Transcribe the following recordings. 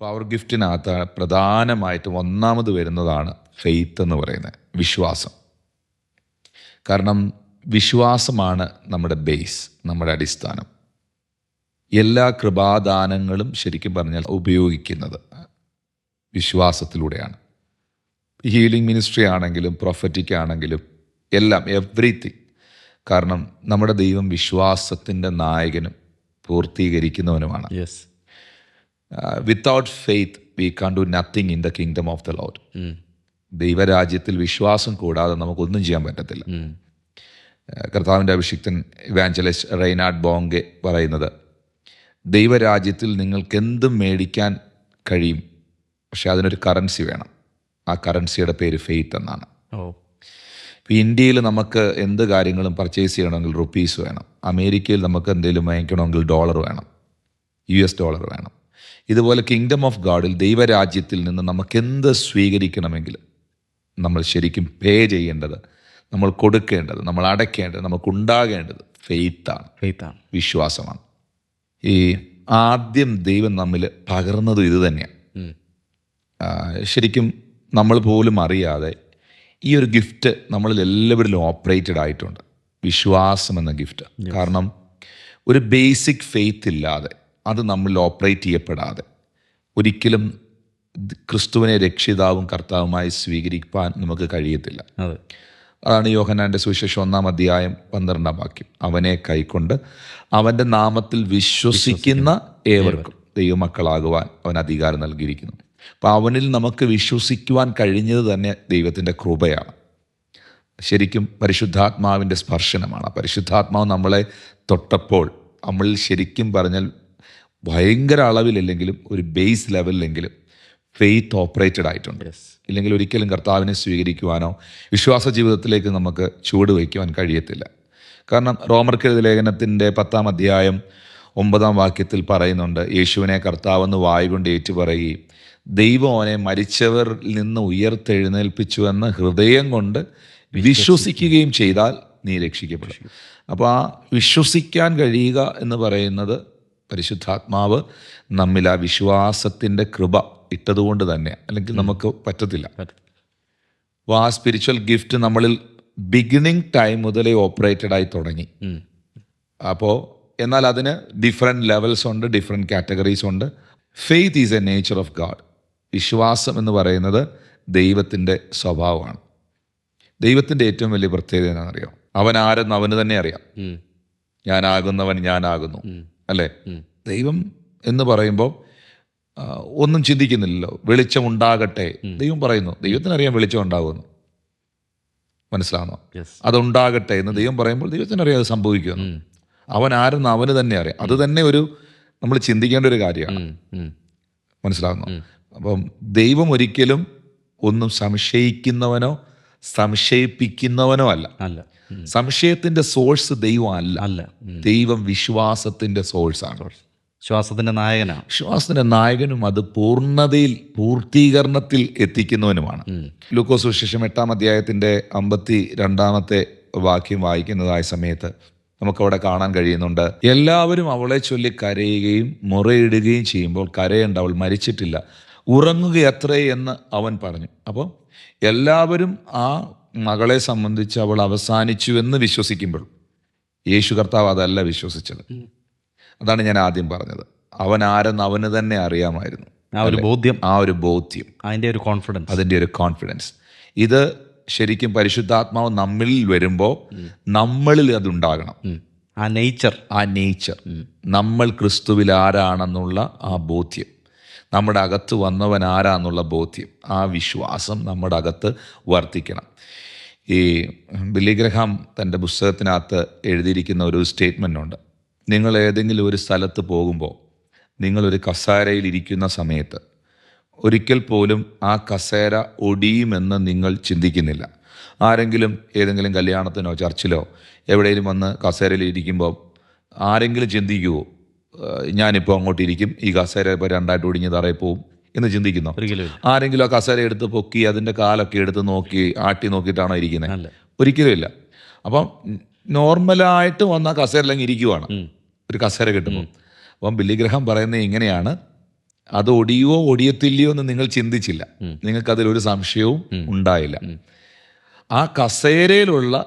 Power ഗിഫ്റ്റിനകത്ത് പ്രധാനമായിട്ടും ഒന്നാമത് വരുന്നതാണ് ഫെയ്ത്ത് എന്ന് പറയുന്നത്. വിശ്വാസം. കാരണം വിശ്വാസമാണ് നമ്മുടെ ബേസ് നമ്മുടെ അടിസ്ഥാനം. എല്ലാ കൃപാദാനങ്ങളും ശരിക്കും പറഞ്ഞാൽ ഉപയോഗിക്കുന്നത് വിശ്വാസത്തിലൂടെയാണ്. ഹീലിംഗ് മിനിസ്ട്രി ആണെങ്കിലും പ്രൊഫറ്റിക് ആണെങ്കിലും എല്ലാം എവ്രിതിങ് കാരണം നമ്മുടെ ദൈവം വിശ്വാസത്തിന്റെ നായകനും പൂർത്തീകരിക്കുന്നവനുമാണ്. Yes without faith we can do nothing in the kingdom of the lord ദൈവരാജ്യത്തിൽ വിശ്വാസം കൂടാതെ നമുക്കൊന്നും ചെയ്യാൻ പറ്റത്തില്ല. ഏഹ് കർത്താവിന്റെ അഭിഷിക്തൻ ഇവാഞ്ചലിസ്റ്റ് റെയ്നാഡ് ബോങ്കെ പറയുന്നത് ദൈവരാജ്യത്തിൽ നിങ്ങൾക്ക് എന്തും മേടിക്കാൻ കഴിയും പക്ഷെ അതിനൊരു കറൻസി വേണം. ആ കറൻസിയുടെ പേര് ഫെയ്ത്ത് എന്നാണ്. ഓ. ഇപ്പോൾ ഇന്ത്യയിൽ നമുക്ക് എന്ത് കാര്യങ്ങളും പർച്ചേസ് ചെയ്യണമെങ്കിൽ റുപ്പീസ് വേണം. അമേരിക്കയിൽ നമുക്ക് എന്തെങ്കിലും വാങ്ങിക്കണമെങ്കിൽ ഡോളർ വേണം. യു എസ് ഡോളർ വേണം. ഇതുപോലെ കിങ്ഡം ഓഫ് ഗാഡിൽ ദൈവരാജ്യത്തിൽ നിന്ന് നമുക്ക് എന്ത് സ്വീകരിക്കണമെങ്കിൽ നമ്മൾ ശരിക്കും പേ ചെയ്യേണ്ടത് നമ്മൾ കൊടുക്കേണ്ടത് നമ്മൾ അടയ്ക്കേണ്ടത് നമുക്കുണ്ടാകേണ്ടത് ഫെയ്ത്താണ് ഫെയ്ത്താണ് വിശ്വാസമാണ്. ഈ ആദ്യം ദൈവം നമ്മിൽ പകർന്നതും ഇത് തന്നെയാണ്. ശരിക്കും നമ്മൾ പോലും അറിയാതെ ഈ ഒരു ഗിഫ്റ്റ് നമ്മളിൽ എല്ലാവരിലും ഓപ്പറേറ്റഡ് ആയിട്ടുണ്ട്. വിശ്വാസം എന്ന ഗിഫ്റ്റ് കാരണം ഒരു ബേസിക് ഫെയ്ത്ത് ഇല്ലാതെ അത് നമ്മളിൽ ഓപ്പറേറ്റ് ചെയ്യപ്പെടാതെ. ഒരിക്കലും ക്രിസ്തുവിനെ രക്ഷിതാവും കർത്താവുമായി സ്വീകരിക്കാൻ നമുക്ക് കഴിയത്തില്ല. അതെ. അതാണ് യോഹനാന്റെ സുവിശേഷം ഒന്നാം അധ്യായം പന്ത്രണ്ടാം വാക്യം. അവനെ കൈക്കൊണ്ട് അവന്റെ നാമത്തിൽ വിശ്വസിക്കുന്ന ഏവർക്കും ദൈവമക്കളാകുവാൻ അവൻ അധികാരം നൽകിയിരിക്കുന്നു. അപ്പം അവനിൽ നമുക്ക് വിശ്വസിക്കുവാൻ കഴിഞ്ഞത് തന്നെ ദൈവത്തിന്റെ കൃപയാണ്. ശരിക്കും പരിശുദ്ധാത്മാവിന്റെ സ്പർശനമാണ്. പരിശുദ്ധാത്മാവ് നമ്മളെ തൊട്ടപ്പോൾ നമ്മളിൽ ശരിക്കും പറഞ്ഞാൽ ഭയങ്കര അളവിലല്ലെങ്കിലും ഒരു ബേസ് ലെവലിലെങ്കിലും ഫെയ്ത്ത് ഓപ്പറേറ്റഡ് ആയിട്ടുണ്ട്. ഇല്ലെങ്കിൽ ഒരിക്കലും കർത്താവിനെ സ്വീകരിക്കുവാനോ വിശ്വാസ ജീവിതത്തിലേക്ക് നമുക്ക് ചുവട് വയ്ക്കുവാൻ കഴിയത്തില്ല. കാരണം റോമർക്കെഴുതി ലേഖനത്തിന്റെ പത്താം അധ്യായം ഒമ്പതാം വാക്യത്തിൽ പറയുന്നുണ്ട് യേശുവിനെ കർത്താവെന്ന് വായുകൊണ്ട് ഏറ്റുപറയുകയും ദൈവം അവനെ മരിച്ചവരിൽ നിന്ന് ഉയർത്തെഴുന്നേൽപ്പിച്ചുവെന്ന് ഹൃദയം കൊണ്ട് വിശ്വസിക്കുകയും ചെയ്താൽ നീ രക്ഷിക്കപ്പെടും. അപ്പോൾ ആ വിശ്വസിക്കാൻ കഴിയുക എന്ന് പറയുന്നത് പരിശുദ്ധാത്മാവ് നമ്മിൽ ആ വിശ്വാസത്തിന്റെ കൃപ ഇട്ടതുകൊണ്ട് തന്നെ അല്ലെങ്കിൽ നമുക്ക് പറ്റത്തില്ല. അപ്പോൾ ആ സ്പിരിച്വൽ ഗിഫ്റ്റ് നമ്മളിൽ ബിഗിനിങ് ടൈം മുതലേ ഓപ്പറേറ്റഡ് ആയി തുടങ്ങി. അപ്പോൾ എന്നാൽ അതിന് ഡിഫറെന്റ് ലെവൽസ് ഉണ്ട് ഡിഫറെന്റ് കാറ്റഗറീസ് ഉണ്ട്. Faith is a nature of God വിശ്വാസം എന്ന് പറയുന്നത് ദൈവത്തിന്റെ സ്വഭാവമാണ്. ദൈവത്തിന്റെ ഏറ്റവും വലിയ പ്രത്യേകത എന്താണെന്നറിയോ? അവൻ ആരെന്ന് അവന് തന്നെ അറിയാം. ഞാനാകുന്നവൻ ഞാനാകുന്നു. അല്ലേ? ദൈവം എന്ന് പറയുമ്പോൾ ഒന്നും ചിന്തിക്കുന്നില്ലല്ലോ. വെളിച്ചം ഉണ്ടാകട്ടെ. ദൈവം പറയുന്നു ദൈവത്തിനറിയാം വെളിച്ചം ഉണ്ടാകുമെന്ന്. മനസ്സിലാകുന്നോ അതുണ്ടാകട്ടെ എന്ന് ദൈവം പറയുമ്പോൾ ദൈവത്തിനറിയാം അത് സംഭവിക്കുമെന്ന്. അവൻ ആരെന്ന് അവന് തന്നെ അറിയാം. അത് തന്നെ ഒരു നമ്മൾ ചിന്തിക്കേണ്ട ഒരു കാര്യമാണ്. മനസ്സിലാകുന്നു അപ്പം ദൈവം ഒരിക്കലും ഒന്നും സംശയിക്കുന്നവനോ സംശയിപ്പിക്കുന്നവനോ അല്ല. അല്ല സംശയത്തിന്റെ സോഴ്സ് ദൈവം അല്ല. അല്ല ദൈവം വിശ്വാസത്തിന്റെ സോഴ്സാണ്. വിശ്വാസത്തിന്റെ നായകനാണ്. വിശ്വാസത്തിന്റെ നായകനും അത് പൂർണതയിൽ പൂർത്തീകരണത്തിൽ എത്തിക്കുന്നവനുമാണ്. ലൂക്കോസ് വിശേഷം എട്ടാം അധ്യായത്തിന്റെ അമ്പത്തി രണ്ടാമത്തെ വാക്യം വായിക്കുന്നതായ സമയത്ത് നമുക്കവിടെ കാണാൻ കഴിയുന്നുണ്ട്. എല്ലാവരും അവളെ ചൊല്ലി കരയുകയും മുറയിടുകയും ചെയ്യുമ്പോൾ കരയേണ്ട അവൾ മരിച്ചിട്ടില്ല. ഉറങ്ങുകയത്രേ എന്ന് അവൻ പറഞ്ഞു. അപ്പോൾ എല്ലാവരും ആ മകളെ സംബന്ധിച്ച് അവൾ അവസാനിച്ചു എന്ന് വിശ്വസിക്കുമ്പോൾ യേശു കർത്താവ് അതല്ല വിശ്വസിച്ചത്. അതാണ് ഞാൻ ആദ്യം പറഞ്ഞത്. അവൻ ആരെന്ന് അവന് തന്നെ അറിയാമായിരുന്നു. ആ ഒരു ബോധ്യം. ആ ഒരു ബോധ്യം. അതിന്റെ ഒരു കോൺഫിഡൻസ് അതിന്റെ ഒരു കോൺഫിഡൻസ് ഇത് ശരിക്കും പരിശുദ്ധാത്മാവ് നമ്മളിൽ വരുമ്പോൾ നമ്മളിൽ അതുണ്ടാകണം. ആ നേച്ചർ ആ നേച്ചർ നമ്മൾ ക്രിസ്തുവിൽ ആരാണെന്നുള്ള ആ ബോധ്യം. നമ്മുടെ അകത്ത് വന്നവൻ ആരാന്നുള്ള ബോധ്യം ആ വിശ്വാസം നമ്മുടെ അകത്ത് വർദ്ധിക്കണം. ഈ ബില്ലിഗ്രഹാം തന്റെ പുസ്തകത്തിനകത്ത് എഴുതിയിരിക്കുന്ന ഒരു സ്റ്റേറ്റ്മെന്റ് ഉണ്ട് നിങ്ങൾ ഏതെങ്കിലും ഒരു സ്ഥലത്ത് പോകുമ്പോൾ നിങ്ങളൊരു കസേരയിൽ ഇരിക്കുന്ന സമയത്ത് ഒരിക്കൽ പോലും ആ കസേര ഒടിയുമെന്ന് നിങ്ങൾ ചിന്തിക്കുന്നില്ല. ആരെങ്കിലും ഏതെങ്കിലും കല്യാണത്തിനോ ചർച്ചിലോ എവിടെയെങ്കിലും വന്ന് കസേരയിൽ ഇരിക്കുമ്പോൾ ആരെങ്കിലും ചിന്തിക്കുമോ "ഏഹ്, ഞാനിപ്പോൾ അങ്ങോട്ട് ഇരിക്കും ഈ കസേര ഇപ്പോൾ രണ്ടായിട്ട് ഒടിഞ്ഞ് തറയിൽ പോവും എന്ന് ചിന്തിക്കുന്നു. ആരെങ്കിലും ആ കസേര എടുത്ത് പൊക്കി അതിന്റെ കാലൊക്കെ എടുത്ത് നോക്കി ആട്ടി നോക്കിയിട്ടാണോ ഇരിക്കുന്നത് ഒരിക്കലും ഇല്ല. അപ്പം നോർമലായിട്ട് വന്ന കസേരയിലങ്ങ് ഇരിക്കുവാണ്. ഒരു കസേര കിട്ടുമ്പോൾ അപ്പം ബില്ലിഗ്രഹം പറയുന്നത് ഇങ്ങനെയാണ്. അത് ഒടിയോ ഒടിയത്തില്ലയോ എന്ന് നിങ്ങൾ ചിന്തിച്ചില്ല. നിങ്ങൾക്ക് അതിലൊരു സംശയവും ഉണ്ടായില്ല. ആ കസേരയിലുള്ള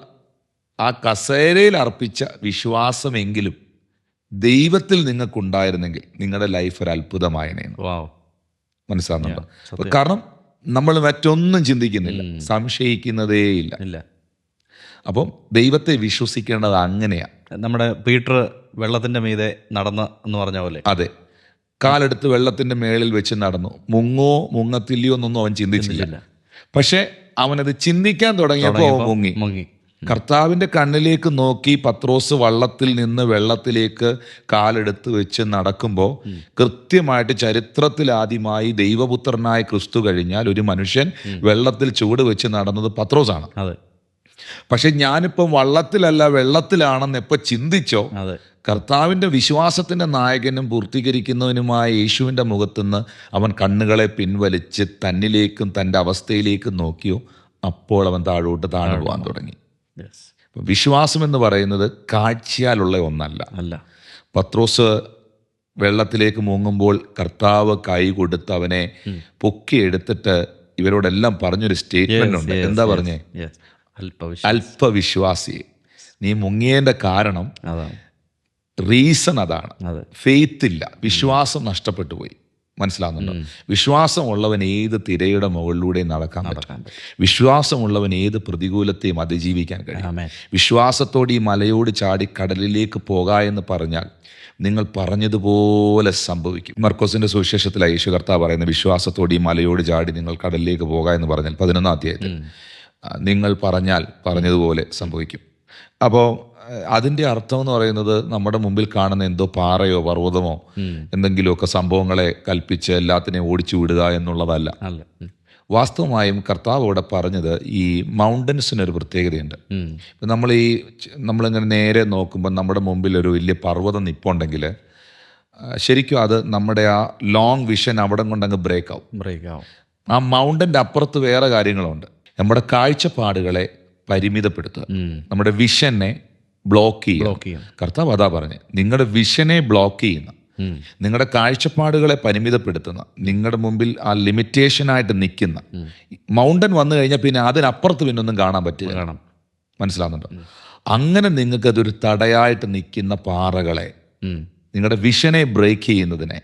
ആ കസേരയിൽ അർപ്പിച്ച വിശ്വാസമെങ്കിലും ദൈവത്തിൽ നിങ്ങൾക്കുണ്ടായിരുന്നെങ്കിൽ നിങ്ങളുടെ ലൈഫ് ഒരു അത്ഭുതമായനേന്ന്. വാവ് മനസ്സിലാകുന്നുണ്ടോ കാരണം നമ്മൾ മറ്റൊന്നും ചിന്തിക്കുന്നില്ല. സംശയിക്കുന്നതേയില്ല ഇല്ല. അപ്പം ദൈവത്തെ വിശ്വസിക്കേണ്ടത് അങ്ങനെയാണ് നമ്മുടെ പീറ്റർ വെള്ളത്തിന്റെ മീതെ നടന്ന എന്ന് പറഞ്ഞ പോലെ. അതെ. കാലെടുത്ത് വെള്ളത്തിന്റെ മേളിൽ വെച്ച് നടന്നു. മുങ്ങോ മുങ്ങത്തില്ലയോ എന്നൊന്നും അവൻ ചിന്തിച്ചില്ല. പക്ഷെ അവനത് ചിന്തിക്കാൻ തുടങ്ങിയപ്പോൾ മുങ്ങി. മുങ്ങി. കർത്താവിന്റെ കണ്ണിലേക്ക് നോക്കി പത്രോസ് വള്ളത്തിൽ നിന്ന് വെള്ളത്തിലേക്ക് കാലെടുത്ത് വെച്ച് നടക്കുമ്പോൾ കൃത്യമായിട്ട് ചരിത്രത്തിൽ ആദ്യമായി ദൈവപുത്രനായ ക്രിസ്തു കഴിഞ്ഞാൽ ഒരു മനുഷ്യൻ വെള്ളത്തിൽ ചൂട് വെച്ച് നടന്നത് പത്രോസാണ്. അതെ. പക്ഷെ ഞാനിപ്പം വള്ളത്തിലല്ല വെള്ളത്തിലാണെന്ന് എപ്പോൾ ചിന്തിച്ചോ അതെ. കർത്താവിന്റെ വിശ്വാസത്തിന്റെ നായകനും പൂർത്തീകരിക്കുന്നവനുമായ യേശുവിന്റെ മുഖത്തുനിന്ന് അവൻ കണ്ണുകളെ പിൻവലിച്ച് തന്നിലേക്കും തന്റെ അവസ്ഥയിലേക്കും നോക്കിയോ അപ്പോൾ അവൻ താഴോട്ട് താഴെ പോകാൻ തുടങ്ങി. വിശ്വാസം എന്ന് പറയുന്നത് കാഴ്ചയാലുള്ള ഒന്നല്ല. അല്ല. പത്രോസ് വെള്ളത്തിലേക്ക് മുങ്ങുമ്പോൾ കർത്താവ് കൈ കൊടുത്ത് അവനെ പൊക്കി എടുത്തിട്ട് ഇവരോടെല്ലാം പറഞ്ഞൊരു സ്റ്റേറ്റ്മെന്റ് ഉണ്ട്. എന്താ പറഞ്ഞേ? അല്പവിശ്വാസം. നീ മുങ്ങിയതിന്റെ കാരണം റീസൺ അതാണ്. അതെ. ഫെയ്ത്ത് ഇല്ല. വിശ്വാസം നഷ്ടപ്പെട്ടു പോയി. മനസ്സിലാവുന്നുണ്ടോ? വിശ്വാസമുള്ളവൻ ഏത് തിരയുടെ മുകളിലൂടെ നടക്കാൻ പറ്റും. വിശ്വാസമുള്ളവൻ ഏത് പ്രതികൂലത്തെയും അതിജീവിക്കാൻ കഴിയും. വിശ്വാസത്തോടെ ഈ മലയോട് ചാടി കടലിലേക്ക് പോകാ എന്ന് പറഞ്ഞാൽ നിങ്ങൾ പറഞ്ഞതുപോലെ സംഭവിക്കും. മർക്കോസിന്റെ സുവിശേഷത്തിൽ യേശു കർത്താവ് പറയുന്ന വിശ്വാസത്തോടെ ഈ മലയോട് ചാടി നിങ്ങൾ കടലിലേക്ക് പോകാ എന്ന് പറഞ്ഞാൽ പതിനൊന്നാം അധ്യായത്തിൽ നിങ്ങൾ പറഞ്ഞാൽ പറഞ്ഞതുപോലെ സംഭവിക്കും. അപ്പോൾ അതിന്റെ അർത്ഥം എന്ന് പറയുന്നത് നമ്മുടെ മുമ്പിൽ കാണുന്ന എന്തോ പാറയോ പർവതമോ എന്തെങ്കിലുമൊക്കെ സംഭവങ്ങളെ കൽപ്പിച്ച് എല്ലാത്തിനെയും ഓടിച്ചു വിടുക എന്നുള്ളതല്ല. വാസ്തവമായും കർത്താവ് ഇവിടെ പറഞ്ഞത് ഈ മൗണ്ടൻസിന് ഒരു പ്രത്യേകതയുണ്ട്. ഇപ്പം നമ്മൾ ഈ നമ്മളിങ്ങനെ നേരെ നോക്കുമ്പോൾ നമ്മുടെ മുമ്പിൽ ഒരു വലിയ പർവതം നിപ്പുണ്ടെങ്കിൽ ശരിക്കും അത് നമ്മുടെ ആ ലോങ് വിഷൻ അവിടെ കൊണ്ടങ്ങ് ബ്രേക്ക് ആവും ബ്രേക്ക് ആവും ആ മൗണ്ടന്റെ അപ്പുറത്ത് വേറെ കാര്യങ്ങളുണ്ട്. നമ്മുടെ കാഴ്ചപ്പാടുകളെ പരിമിതപ്പെടുത്തുക. നമ്മുടെ വിഷനെ ബ്ലോക്ക് ചെയ്യുക. ബ്ലോക്ക് ചെയ്യും കർത്താവ് അതാ പറഞ്ഞ് നിങ്ങളുടെ വിഷനെ ബ്ലോക്ക് ചെയ്യുന്ന നിങ്ങളുടെ കാഴ്ചപ്പാടുകളെ പരിമിതപ്പെടുത്തുന്ന നിങ്ങളുടെ മുമ്പിൽ ആ ലിമിറ്റേഷനായിട്ട് നിൽക്കുന്ന മൗണ്ടൻ വന്നു കഴിഞ്ഞാൽ പിന്നെ അതിനപ്പുറത്ത് പിന്നെ ഒന്നും കാണാൻ പറ്റില്ല. കാണാം. മനസ്സിലാകുന്നുണ്ടോ അങ്ങനെ നിങ്ങൾക്ക് അതൊരു തടയായിട്ട് നിൽക്കുന്ന പാറകളെ നിങ്ങളുടെ വിഷനെ ബ്രേക്ക് ചെയ്യുന്നതിനെ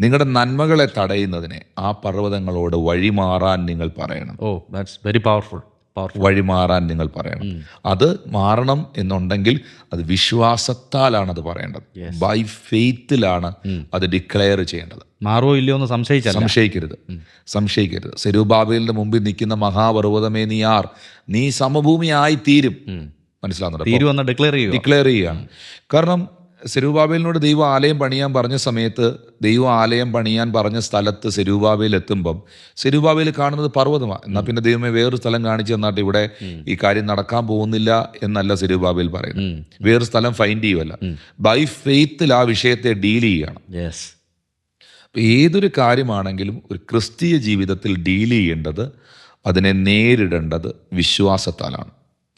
നിങ്ങളുടെ നന്മകളെ തടയുന്നതിനെ ആ പർവതങ്ങളോട് വഴിമാറാൻ നിങ്ങൾ പറയണം. ഓ ദാറ്റ്സ് വെരി പവർഫുൾ വഴിമാറാൻ നിങ്ങൾ പറയണം. അത് മാറണം എന്നുണ്ടെങ്കിൽ അത് വിശ്വാസത്താലാണ് അത് പറയേണ്ടത് ബൈ ഫെയ്ത്തിലാണ് അത് ഡിക്ലെയർ ചെയ്യേണ്ടത്. മാറോ ഇല്ലയോ എന്ന് സംശയിച്ചാൽ സംശയിക്കരുത്. സംശയിക്കരുത്. സെരൂബാബേലിന്റെ മുമ്പിൽ നിൽക്കുന്ന മഹാപർവതമേ നീ ആർ. നീ സമഭൂമിയായി തീരും. മനസ്സിലാകുന്നുണ്ട് ഡിക്ലെയർ ചെയ്യുക ഡിക്ലെയർ ചെയ്യുകയാണ്. കാരണം സെരൂബാബേലിനോട് ദൈവം ആലയം പണിയാൻ പറഞ്ഞ സമയത്ത് ദൈവം ആലയം പണിയാൻ പറഞ്ഞ സ്ഥലത്ത് സെരൂബാബേൽ എത്തുമ്പം സെരൂബാബേൽ കാണുന്നത് പർവതമാണ് എന്നാൽ പിന്നെ ദൈവമേ വേറൊരു സ്ഥലം കാണിച്ചു തന്നാട്ട് ഇവിടെ ഈ കാര്യം നടക്കാൻ പോകുന്നില്ല എന്നല്ല സെരൂബാബേൽ പറയുന്നത്. വേറൊരു സ്ഥലം ഫൈൻഡ് ചെയ്യുമല്ല ബൈ ഫെയ്ത്തിൽ ആ വിഷയത്തെ ഡീൽ ചെയ്യണം. ഏതൊരു കാര്യമാണെങ്കിലും ഒരു ക്രിസ്തീയ ജീവിതത്തിൽ ഡീൽ ചെയ്യേണ്ടത് അതിനെ നേരിടേണ്ടത് വിശ്വാസത്താലാണ്.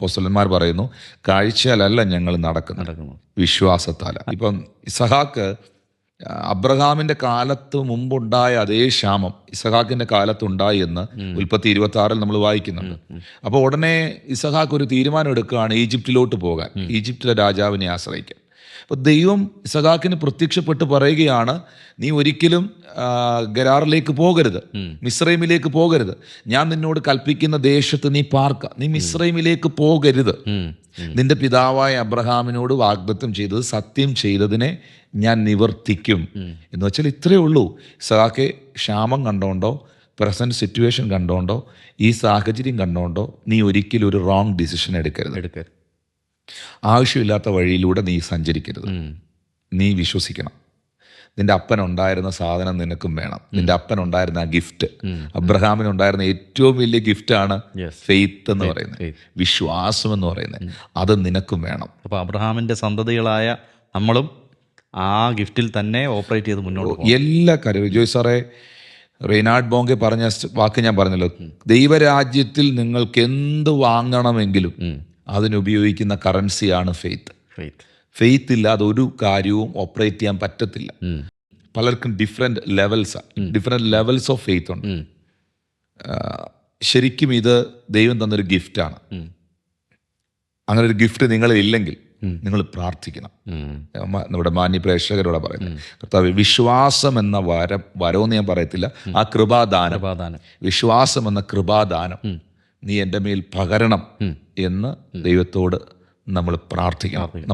പോസ്റ്റലന്മാർ പറയുന്നു കാഴ്ചയാലല്ല ഞങ്ങൾ നടക്കുന്നത്. നടക്കുന്നു വിശ്വാസത്താല ഇപ്പം ഇസഹാക്ക് അബ്രഹാമിന്റെ കാലത്ത് മുമ്പുണ്ടായ അതേ ക്ഷാമം ഇസഹാക്കിന്റെ കാലത്തുണ്ടായി എന്ന് ഉൽപ്പത്തി ഇരുപത്തി ആറിൽ നമ്മൾ വായിക്കുന്നുണ്ട്. അപ്പോൾ ഉടനെ ഇസഹാക്ക് ഒരു തീരുമാനം എടുക്കുകയാണ് ഈജിപ്തിലോട്ട് പോകാൻ. ഈജിപ്തിലെ രാജാവിനെ ആശ്രയിക്കാൻ. അപ്പോൾ ദൈവം ഇസഹാക്കിന് പ്രത്യക്ഷപ്പെട്ട് പറയുകയാണ് നീ ഒരിക്കലും ഗരാറിലേക്ക് പോകരുത്. മിസ്രൈമിലേക്ക് പോകരുത്. ഞാൻ നിന്നോട് കൽപ്പിക്കുന്ന ദേശത്ത് നീ പാർക്ക. നീ മിസ്രൈമിലേക്ക് പോകരുത്. നിന്റെ പിതാവായ അബ്രഹാമിനോട് വാഗ്ദത്തം ചെയ്തത് സത്യം ചെയ്തതിനെ ഞാൻ നിവർത്തിക്കും. എന്ന് വെച്ചാൽ ഇത്രയേ ഉള്ളൂ. സഹാക്കെ ക്ഷാമം കണ്ടോണ്ടോ? Present situation കണ്ടോണ്ടോ? ഈ സാഹചര്യം കണ്ടോണ്ടോ? നീ ഒരിക്കലും ഒരു റോങ് ഡിസിഷൻ എടുക്കരുത്. എടുക്കരുത്. ആവശ്യമില്ലാത്ത വഴിയിലൂടെ നീ സഞ്ചരിക്കരുത്. നീ വിശ്വസിക്കണം. നിന്റെ അപ്പൻ ഉണ്ടായിരുന്ന സാധനം നിനക്കും വേണം. നിന്റെ അപ്പൻ ഉണ്ടായിരുന്ന ആ ഗിഫ്റ്റ്. അബ്രഹാമിന് ഉണ്ടായിരുന്ന ഏറ്റവും വലിയ ഗിഫ്റ്റ് ആണ് ഫെയ്ത്ത് എന്ന് പറയുന്നത്. വിശ്വാസം എന്ന് പറയുന്നത്. അത് നിനക്കും വേണം. അപ്പോൾ അബ്രഹാമിന്റെ സന്തതികളായ നമ്മളും ആ ഗിഫ്റ്റിൽ തന്നെ ഓപ്പറേറ്റ് ചെയ്ത് മുന്നോട്ട് പോകും എല്ലാ കാര്യവും. ജോയ് സാറേ റെയ്നാഡ് ബോങ്കെ പറഞ്ഞ വാക്ക് ഞാൻ പറഞ്ഞല്ലോ. ദൈവരാജ്യത്തിൽ നിങ്ങൾക്ക് എന്ത് വാങ്ങണമെങ്കിലും അതിനുപയോഗിക്കുന്ന കറൻസിയാണ് ഫെയ്ത്ത് ഫെയ്ത്ത് ഇല്ലാതെ ഒരു കാര്യവും ഓപ്പറേറ്റ് ചെയ്യാൻ പറ്റത്തില്ല. പലർക്കും different levels different levels of faith ഉണ്ട്. ശരിക്കും ഇത് ദൈവം തന്നൊരു ഗിഫ്റ്റാണ് അങ്ങനെ ഒരു ഗിഫ്റ്റ് നിങ്ങളിൽ ഇല്ലെങ്കിൽ നിങ്ങൾ പ്രാർത്ഥിക്കണം. നമ്മുടെ മാന്യ പ്രേക്ഷകരോട് പറയുന്നത്. കർത്താവ് വിശ്വാസം എന്ന വരം വരവെന്ന് ഞാൻ പറയത്തില്ല. ആ കൃപാദാനം. വിശ്വാസം എന്ന കൃപാദാനം. നീ എന്റെ മേൽ പകരണം എന്ന് ദൈവത്തോട് നമ്മൾ പ്രാർത്ഥിക്കണം.